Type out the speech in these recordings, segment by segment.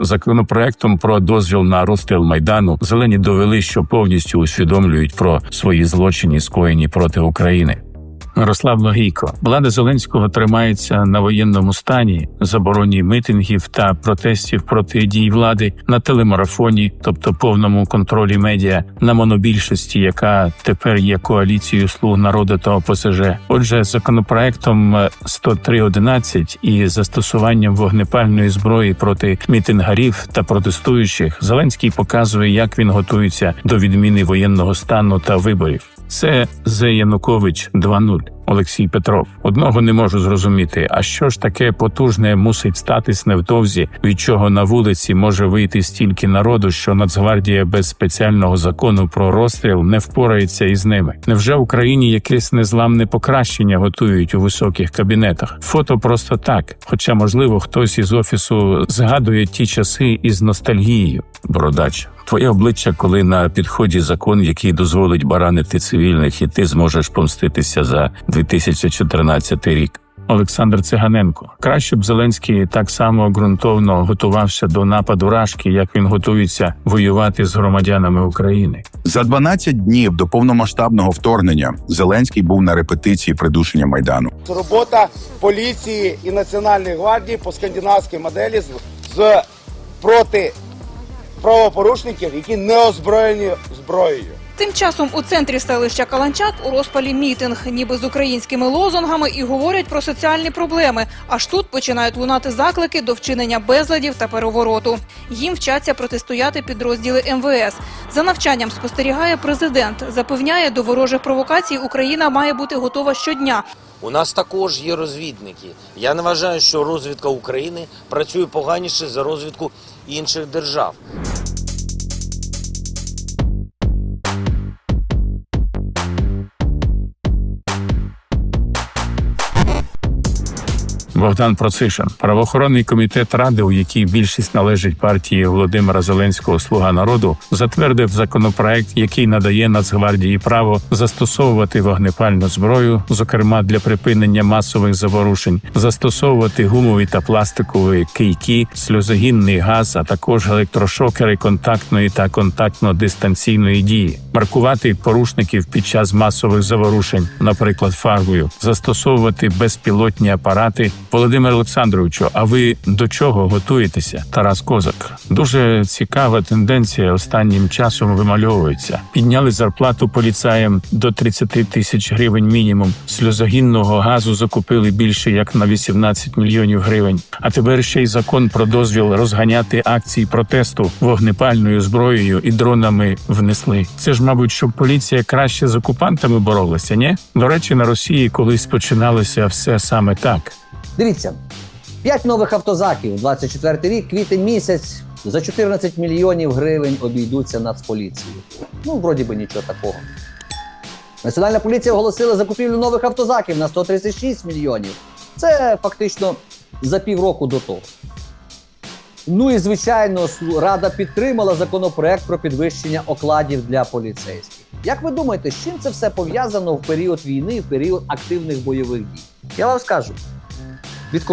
Законопроектом про дозвіл на розстріл майдану зелені довели, що повністю усвідомлюють про свої злочини, скоєні проти України. Мирослав Логійко, влада Зеленського тримається на воєнному стані, забороні митингів та протестів проти дій влади на телемарафоні, тобто повному контролі медіа, на монобільшості, яка тепер є коаліцією слуг народу та ОПСЖ. Отже, законопроектом 103.11 і застосуванням вогнепальної зброї проти мітингарів та протестуючих Зеленський показує, як він готується до відміни воєнного стану та виборів. Це Зе Янукович 2.0. Олексій Петров. Одного не можу зрозуміти. А що ж таке потужне мусить статись невдовзі, від чого на вулиці може вийти стільки народу, що Нацгвардія без спеціального закону про розстріл не впорається із ними? Невже в Україні якесь незламне покращення готують у високих кабінетах? Фото просто так. Хоча, можливо, хтось із офісу згадує ті часи із ностальгією. Бородач. Твоє обличчя, коли на підході закон, який дозволить баранити цивільних, і ти зможеш помститися за 2014 рік. Олександр Циганенко краще б Зеленський так само ґрунтовно готувався до нападу Рашки, як він готується воювати з громадянами України. За 12 днів до повномасштабного вторгнення Зеленський був на репетиції придушення майдану. Робота поліції і Національної гвардії по скандинавській моделі з, з проти правопорушників, які не озброєні зброєю. Тим часом у центрі селища Каланчак у розпалі мітинг, ніби з українськими лозунгами, і говорять про соціальні проблеми. Аж тут починають лунати заклики до вчинення безладів та перевороту. Їм вчаться протистояти підрозділи МВС. За навчанням спостерігає президент. Запевняє, до ворожих провокацій Україна має бути готова щодня. У нас також є розвідники. Я не вважаю, що розвідка України працює поганіше за розвідку інших держав. Богдан Процишин, правоохоронний комітет ради, у якій більшість належить партії Володимира Зеленського Слуга народу, затвердив законопроект, який надає Нацгвардії право застосовувати вогнепальну зброю, зокрема для припинення масових заворушень, застосовувати гумові та пластикові кийки, сльозогінний газ, а також електрошокери контактної та контактно-дистанційної дії, маркувати порушників під час масових заворушень, наприклад, фарбою, застосовувати безпілотні апарати. Володимир Олександровичу, а ви до чого готуєтеся? Тарас Козак. Дуже цікава тенденція останнім часом вимальовується. Підняли зарплату поліцаєм до 30 тисяч гривень мінімум. Сльозогінного газу закупили більше як на 18 мільйонів гривень. А тепер ще й закон про дозвіл розганяти акції протесту вогнепальною зброєю і дронами внесли. Це ж, мабуть, щоб поліція краще з окупантами боролася, ні? До речі, на Росії колись починалося все саме так. Дивіться, 5 нових автозаків, 24 рік, квітень місяць, за 14 мільйонів гривень обійдуться Нацполіції. Ну, вроді би нічого такого. Національна поліція оголосила закупівлю нових автозаків на 136 мільйонів. Це фактично за півроку до того. Ну і звичайно, Рада підтримала законопроект про підвищення окладів для поліцейських. Як ви думаєте, з чим це все пов'язано в період війни, в період активних бойових дій? Я вам скажу: від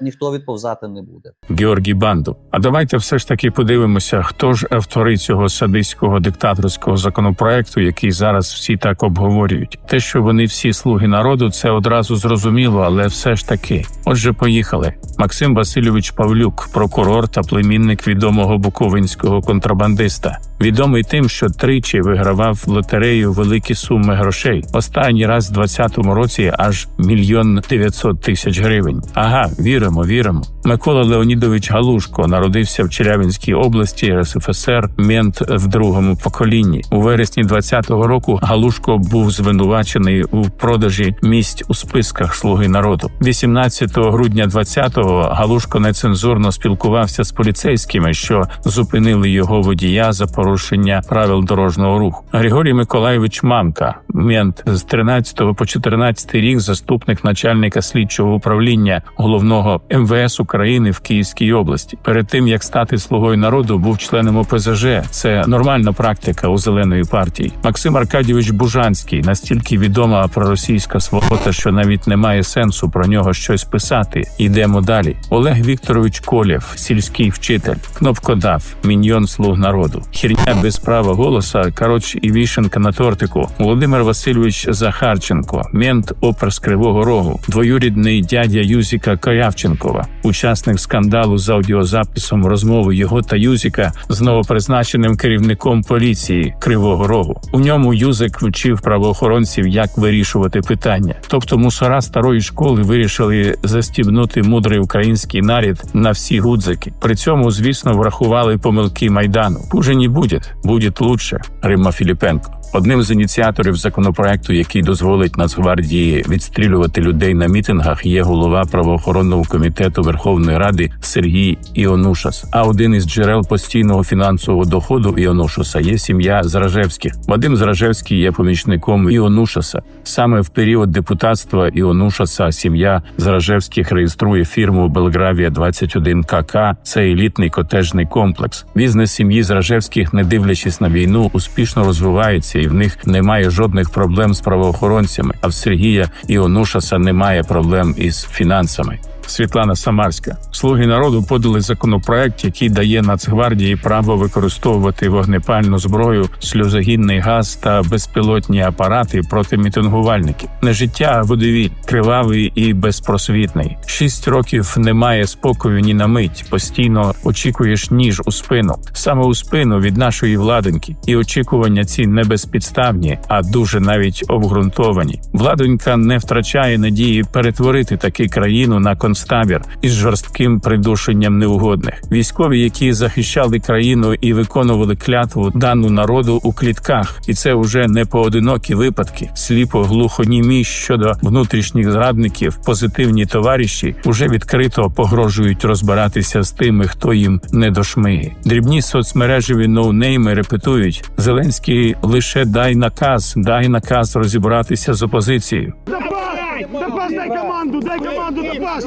ніхто відповзати не буде. Георгій Банду. А давайте все ж таки подивимося, хто ж автори цього садистського диктаторського законопроекту, який зараз всі так обговорюють. Те, що вони всі слуги народу, це одразу зрозуміло, але все ж таки. Отже, поїхали. Максим Васильович Павлюк, прокурор та племінник відомого буковинського контрабандиста, відомий тим, що тричі вигравав в лотерею великі суми грошей. Останній раз в 20-му році аж мільйон дев'ятсот тисяч гривень. Ага, віримо, віримо. Микола Леонідович Галушко народився в Челябинській області РСФСР, мент в другому поколінні. У вересні 20-го року Галушко був звинувачений у продажі місць у списках Слуги народу. 18 грудня 20-го Галушко нецензурно спілкувався з поліцейськими, що зупинили його водія за порушення правил дорожнього руху. Григорій Миколайович Мамка, мент з 13 по 14 рік, заступник начальника слідчого управління головного МВС України. України в Київській області. Перед тим як стати слугою народу, був членом ОПЗЖ. Це нормальна практика у зеленої партії. Максим Аркадійович Бужанський настільки відома проросійська свобода, що навіть немає сенсу про нього щось писати. Йдемо далі. Олег Вікторович Колєв, сільський вчитель, кнопкодав, міньйон слуг народу, хірня без права голоса. Коротше, і вішенка на тортику. Володимир Васильович Захарченко, мент опер з Кривого Рогу, двоюрідний дядя Юзіка Коявченкова, учасник скандалу з аудіозаписом розмови його та Юзіка з новопризначеним керівником поліції Кривого Рогу. У ньому Юзик вчив правоохоронців, як вирішувати питання. Тобто мусора старої школи вирішили застібнути мудрий український нарід на всі гудзики. При цьому, звісно, врахували помилки майдану. Хуже не буде, буде лучше. Римма Філіпенко. Одним з ініціаторів законопроекту, який дозволить Нацгвардії відстрілювати людей на мітингах, є голова правоохоронного комітету Верховної Ради Сергій Іонушас. А один із джерел постійного фінансового доходу Іонушаса є сім'я Зражевських. Вадим Зражевський є помічником Іонушаса. Саме в період депутатства Іонушаса сім'я Зражевських реєструє фірму Белгравія 21 КК. Це елітний котежний комплекс. Бізнес сім'ї Зражевських, не дивлячись на війну, успішно розвивається, і в них немає жодних проблем з правоохоронцями. А в Сергія Іонушаса немає проблем із фінансами. Світлана Самарська слуги народу подали законопроект, який дає Нацгвардії право використовувати вогнепальну зброю, сльозогінний газ та безпілотні апарати проти мітингувальників. Не життя, водовіль, кривавий і безпросвітний. Шість років немає спокою ні на мить. Постійно очікуєш ніж у спину, саме у спину від нашої владоньки. І очікування ці не безпідставні, а дуже навіть обґрунтовані. Владонька не втрачає надії перетворити таки країну на концтабір із жорстким придушенням неугодних. Військові, які захищали країну і виконували клятву дану народу у клітках, і це вже не поодинокі випадки. Сліпо глухонімі щодо внутрішніх зрадників, позитивні товариші вже відкрито погрожують розбиратися з тими, хто їм не до шмиги. Дрібні соцмережеві ноунейми репетують: Зеленський лише дай наказ, дай наказ розібратися з опозицією.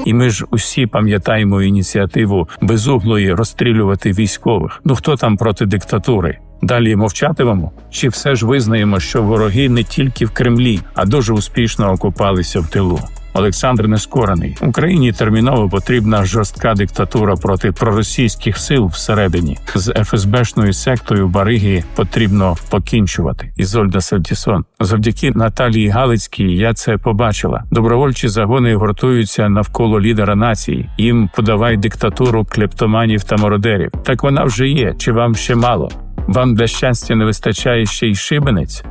І ми ж усі пам'ятаємо ініціативу безуглої розстрілювати військових. Ну хто там проти диктатури? Далі мовчатимемо? Чи все ж визнаємо, що вороги не тільки в Кремлі, а дуже успішно окупалися в тилу? Олександр Нескорений Україні терміново потрібна жорстка диктатура проти проросійських сил всередині з ФСБшною сектою Бариги потрібно покінчувати. Ізольда Сальтісон завдяки Наталії Галицькій я це побачила. Добровольчі загони гуртуються навколо лідера нації. Їм подавай диктатуру клептоманів та мародерів. Так вона вже є. Чи вам ще мало? Вам для щастя не вистачає ще й шибенець?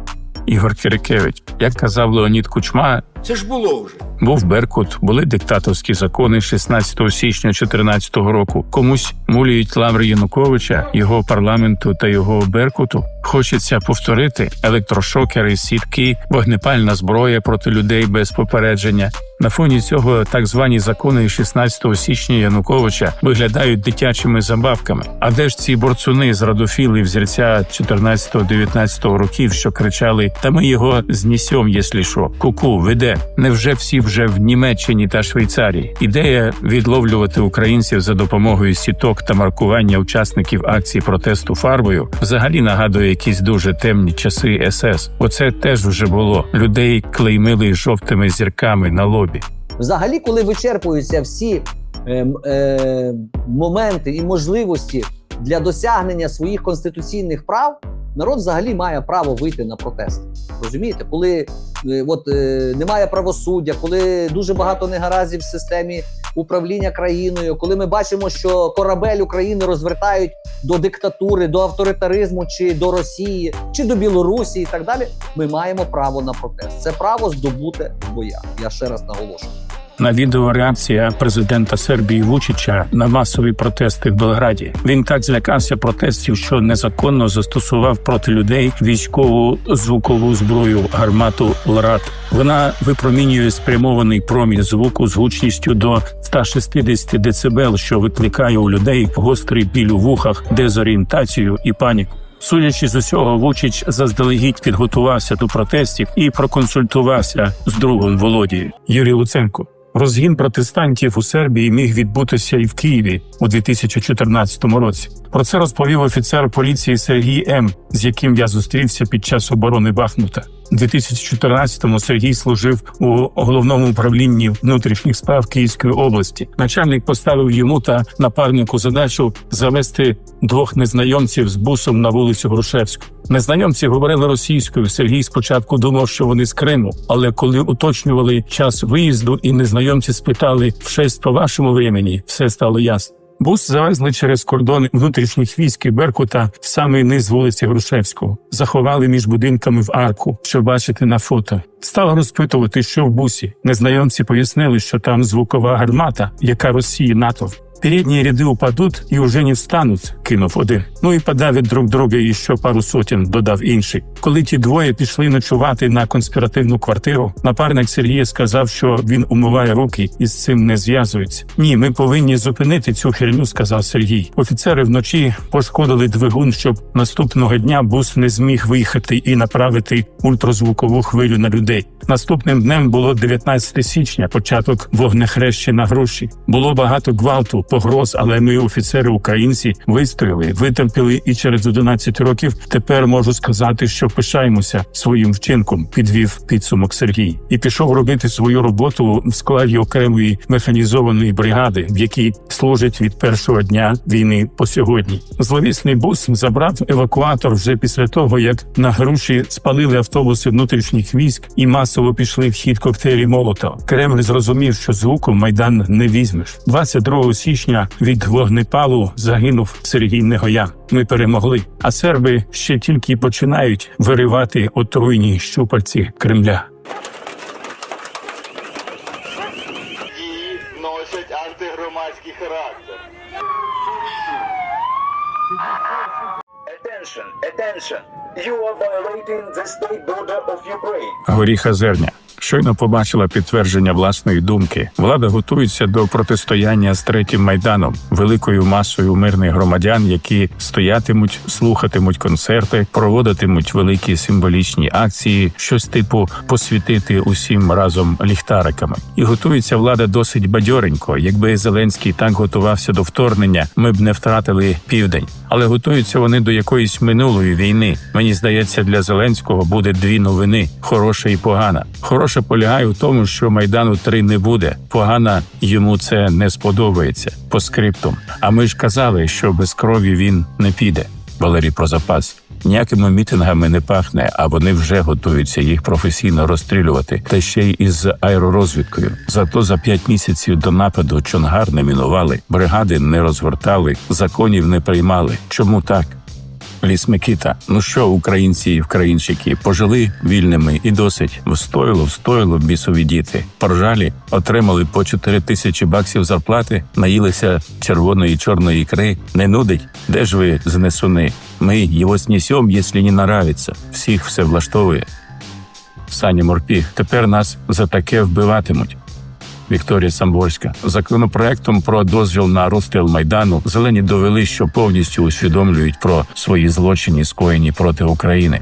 Ігор Кирикевич, як казав Леонід Кучма, Це ж було вже. був Беркут, були диктаторські закони 16 січня 2014 року. Комусь мулюють лаври Януковича, його парламенту та його Беркуту. Хочеться повторити електрошокери, сітки, вогнепальна зброя проти людей без попередження. На фоні цього так звані закони 16 січня Януковича виглядають дитячими забавками. А де ж ці борцуни з радофіли взірця 14-19 років, що кричали: Та ми його знісьом, якщо що. Ку-ку, веде. Невже всі вже в Німеччині та Швейцарії? Ідея відловлювати українців за допомогою сіток та маркування учасників акції протесту фарбою взагалі нагадує якісь дуже темні часи СС. Оце теж вже було. Людей клеймили жовтими зірками на лобі. Взагалі, коли вичерпуються всі е, е, моменти і можливості для досягнення своїх конституційних прав, народ взагалі має право вийти на протест. Розумієте, коли е, от, е, немає правосуддя, коли дуже багато негараздів в системі управління країною, коли ми бачимо, що корабель України розвертають до диктатури, до авторитаризму, чи до Росії, чи до Білорусі, і так далі, ми маємо право на протест. Це право здобуте в боях. Я ще раз наголошую. На відео реакція президента Сербії Вучича на масові протести в Белграді. Він так злякався протестів, що незаконно застосував проти людей військову звукову зброю гармату ЛРАД. Вона випромінює спрямований промінь звуку з гучністю до 160 дБ, що викликає у людей гострий біль у вухах, дезорієнтацію і паніку. Судячи з усього, Вучич заздалегідь підготувався до протестів і проконсультувався з другом Володією Юрій Луценко. Розгін протестантів у Сербії міг відбутися і в Києві у 2014 році. Про це розповів офіцер поліції Сергій М, з яким я зустрівся під час оборони Бахмута. У 2014-му Сергій служив у головному управлінні внутрішніх справ Київської області. Начальник поставив йому та напарнику задачу завести двох незнайомців з бусом на вулицю Грушевську. Незнайомці говорили російською. Сергій спочатку думав, що вони з Криму, але коли уточнювали час виїзду, і незнайомці спитали в шесть по вашому времені, все стало ясно. Бус завезли через кордон внутрішніх військ і Беркута в самий низ вулиці Грушевського. Заховали між будинками в арку, що бачите на фото. Стали розпитувати, що в бусі. Незнайомці пояснили, що там звукова гармата, яка Росії НАТО. Передні ряди упадуть і уже не встануть, кинув один. Ну і подавить друг друга і ще пару сотень, додав інший. Коли ті двоє пішли ночувати на конспіративну квартиру, напарник Сергія сказав, що він умиває руки і з цим не зв'язується. Ні, ми повинні зупинити цю херню, сказав Сергій. Офіцери вночі пошкодили двигун, щоб наступного дня бус не зміг виїхати і направити ультразвукову хвилю на людей. Наступним днем було 19 січня, початок вогнехреща на гроші. Було багато гвалту, погроз, але ми, офіцери українці, вистояли, витерпіли, і через 11 років тепер можу сказати, що пишаємося своїм вчинком. Підвів підсумок Сергій і пішов робити свою роботу в складі окремої механізованої бригади, в якій служить від першого дня війни по сьогодні. Зловісний бус забрав евакуатор вже після того, як на груші спалили автобуси внутрішніх військ і масово пішли в хід коктейлі Молотова. Кремль зрозумів, що звуку майдан не візьмеш. 22 січня від вогнепалу загинув Сергій Негоян. Ми перемогли, а серби ще тільки починають виривати отруйні щупальці Кремля. дії носять антигромадський характер. Attention, attention. You are violating the state border of Ukraine. Горіха Зерня щойно побачила підтвердження власної думки. Влада готується до протистояння з третім майданом, великою масою мирних громадян, які стоятимуть, слухатимуть концерти, проводитимуть великі символічні акції, щось типу посвітити усім разом ліхтариками. І готується влада досить бадьоренько. Якби Зеленський так готувався до вторгнення, ми б не втратили південь. Але готуються вони до якоїсь минулої війни. Мені здається, для Зеленського буде дві новини: хороша і погана. Хороша полягає у тому, що майдану 3 не буде. Погана йому це не сподобається по скриптум. А ми ж казали, що без крові він не піде. Валерій про запас. Ніякими мітингами не пахне, а вони вже готуються їх професійно розстрілювати, та ще й із аеророзвідкою. Зато за п'ять місяців до нападу Чонгар не мінували, бригади не розгортали, законів не приймали. Чому так? Ліс Микита, ну що, українці і вкраїнчики, пожили вільними і досить встоїло, встоїло бісові діти. Поржалі отримали по 4 тисячі баксів зарплати, наїлися червоної і чорної ікри. Не нудить? Де ж ви знесуни? Ми його снесем, якщо не нравиться. Всіх все влаштовує. Саня Морпіг, тепер нас за таке вбиватимуть. Вікторія Самборська законопроектом про дозвіл на розстріл майдану зелені довели, що повністю усвідомлюють про свої злочини, скоєні проти України.